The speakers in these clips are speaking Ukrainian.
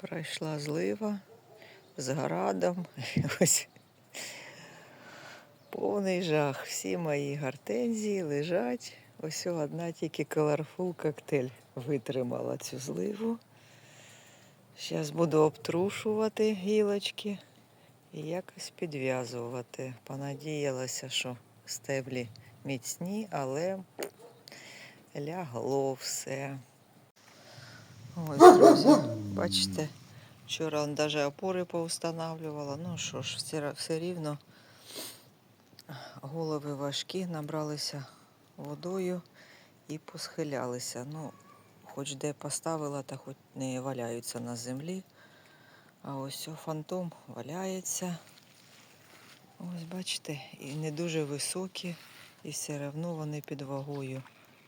Пройшла злива з градом. Ось повний жах. Всі мої гортензії лежать. Ось одна тільки Colorful коктейль витримала цю зливу. Зараз буду обтрушувати гілочки і якось підв'язувати. Понадіялася, що стеблі міцні, але лягло все. Ось, друзі, бачите, вчора даже опори поустанавливала. Ну що ж, все, все рівно голови важкі, набралися водою і посхилялися. Ну, хоч де поставила, та хоч не валяються на землі. А ось фантом валяється. Ось бачите, і не дуже високі, і все одно вони під вагою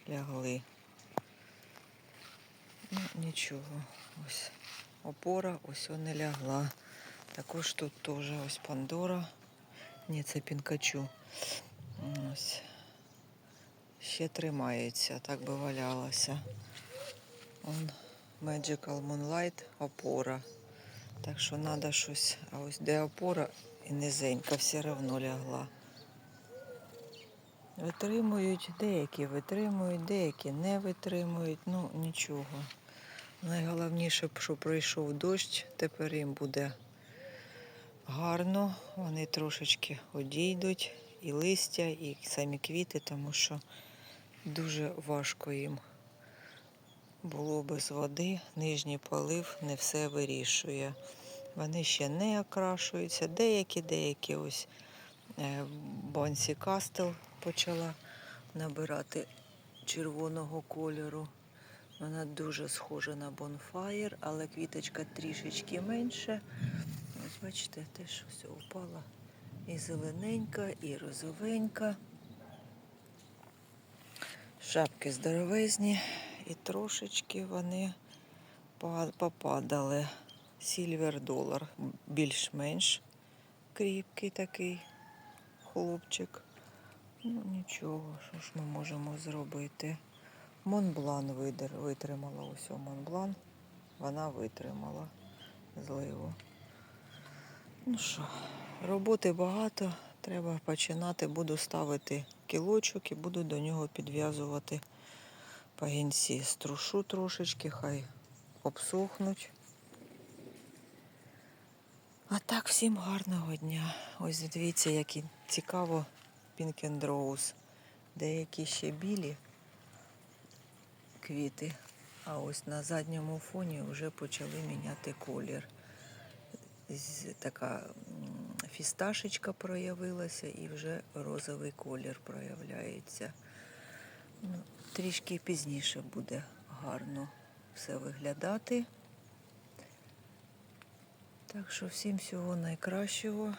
лягли. Ну, нічого. Ось опора, ось не лягла. Також тут теж ось Пандора. Ні, це пінкачу. Ось. Ще тримається, так би валялася. Он Magical Moonlight опора. Так що треба щось. А ось де опора і низенька все одно лягла. Витримують, деякі витримують, деякі не витримують. Ну нічого. Найголовніше, що пройшов дощ, тепер їм буде гарно. Вони трошечки одійдуть і листя, і самі квіти, тому що дуже важко їм було без води. Нижній полив не все вирішує. Вони ще не окрашуються. Деякі, деякі ось е, Бонсі Кастел почала набирати червоного кольору. Вона дуже схожа на бонфаєр, але квіточка трішечки менше. Ось бачите, теж все упала. І зелененька, і розовенька. Шапки здоровезні, і трошечки вони попадали. Сільвер долар більш-менш кріпкий такий хлопчик. Ну нічого, що ж ми можемо зробити. Монблан витримала ось Монблан. Вона витримала зливу. Ну що, роботи багато, треба починати. Буду ставити кілочок і буду до нього підв'язувати пагінці. Струшу трошечки, хай обсохнуть. А так, всім гарного дня. Ось дивіться, які цікаво and Деякі ще білі квіти, а ось на задньому фоні вже почали міняти колір. Така фісташечка проявилася і вже розовий колір проявляється. Ну, трішки пізніше буде гарно все виглядати. Так що всім всього найкращого,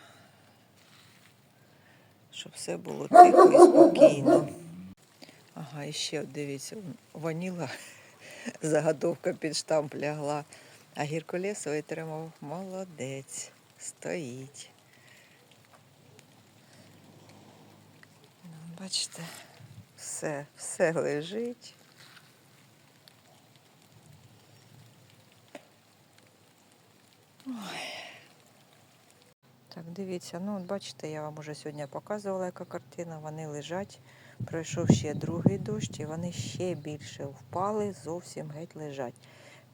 щоб все було тихо і спокійно. І ще дивіться, ваніла заготовка під штамп лягла, а гіркулес витримав. Молодець, стоїть. Ну, Бачите, все, все лежить. Так, дивіться, ну от бачите, я вам уже сьогодні показувала, яка картина. Вони лежать. Пройшов ще другий дощ, і вони ще більше впали, зовсім геть лежать.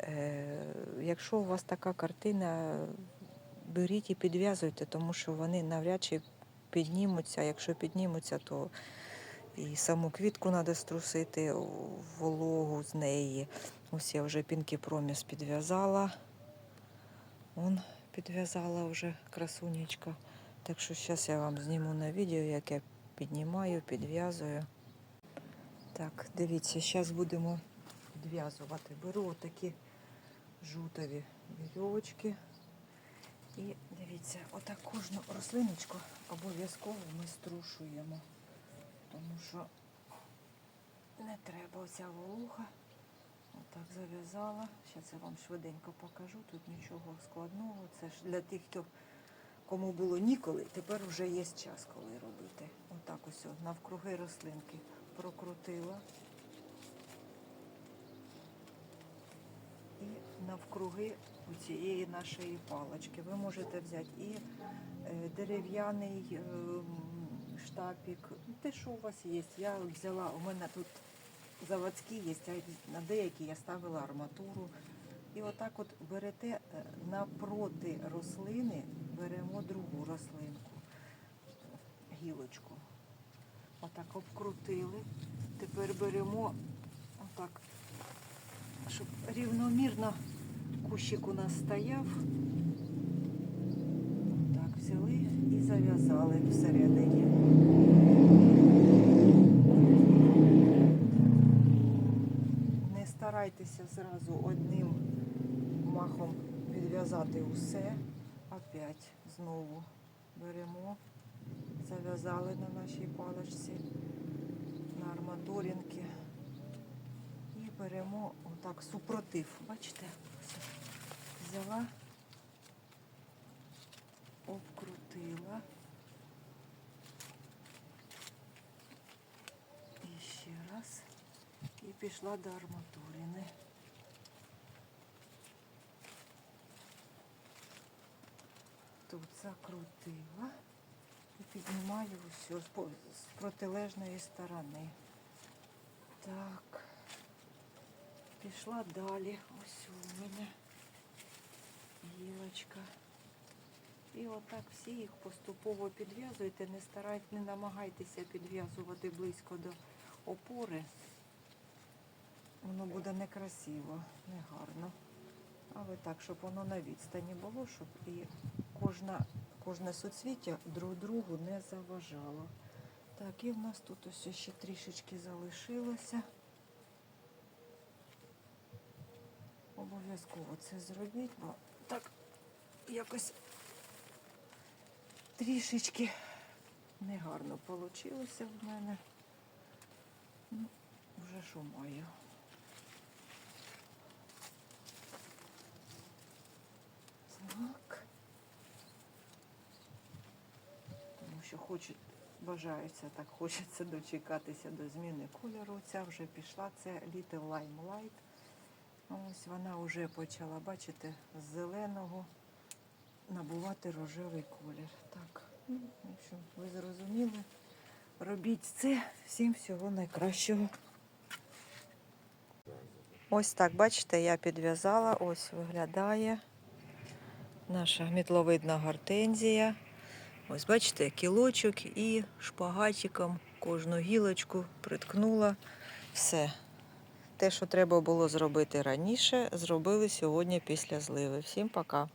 Е, якщо у вас така картина, беріть і підв'язуйте, тому що вони навряд чи піднімуться. Якщо піднімуться, то і саму квітку треба струсити, вологу з неї. Ось я вже пінки проміс підв'язала. Он підв'язала вже красунечка. Так що зараз я вам зніму на відео, як я піднімаю, підв'язую. Так, дивіться, зараз будемо підв'язувати. Беру отакі жутові вірьовочки. І дивіться, отак кожну рослиночку обов'язково ми струшуємо. Тому що не треба оця волуха. Отак зав'язала. Зараз я вам швиденько покажу. Тут нічого складного. Це ж для тих, хто кому було ніколи, тепер вже є час, коли робити. Отак ось навкруги рослинки прокрутила. І навкруги у цієї нашої палочки. Ви можете взяти і е, дерев'яний е, штапік, те, що у вас є. Я взяла, у мене тут заводські є, а на деякі я ставила арматуру. І отак от берете е, напроти рослини, беремо другу рослинку, гілочку. Отак обкрутили. Тепер беремо отак, щоб рівномірно кущик у нас стояв. Так, взяли і зав'язали всередині. Не старайтеся зразу одним махом підв'язати усе. Опять знову беремо, зав'язали на нашій паличці, на арматуринки. І беремо отак супротив. Бачите? Взяла, обкрутила. І ще раз. І пішла до арматурини. Тут закрутила і піднімаю все з протилежної сторони. Так. Пішла далі. Ось у мене гілочка. І отак всі їх поступово підв'язуйте, не старайте, не намагайтеся підв'язувати близько до опори. Воно буде некрасиво, негарно. Але так, щоб воно на відстані було, щоб і кожна, кожне суцвіття друг другу не заважало. Так, і в нас тут ось ще трішечки залишилося. Обов'язково це зробіть, бо так якось трішечки негарно вийшло в мене. Ну, вже що маю. Так. Тому що хочуть, бажаються, так хочеться дочекатися до зміни кольору. Ця вже пішла, це Little Lime Light. Ось вона вже почала, бачите, з зеленого набувати рожевий колір. Так, ну, в ви зрозуміли. Робіть це. Всім всього найкращого. Ось так, бачите, я підв'язала, ось виглядає наша мітловидна гортензія. Ось бачите, кілочок і шпагатиком кожну гілочку приткнула. Все. Те, що треба було зробити раніше, зробили сьогодні після зливи. Всім пока.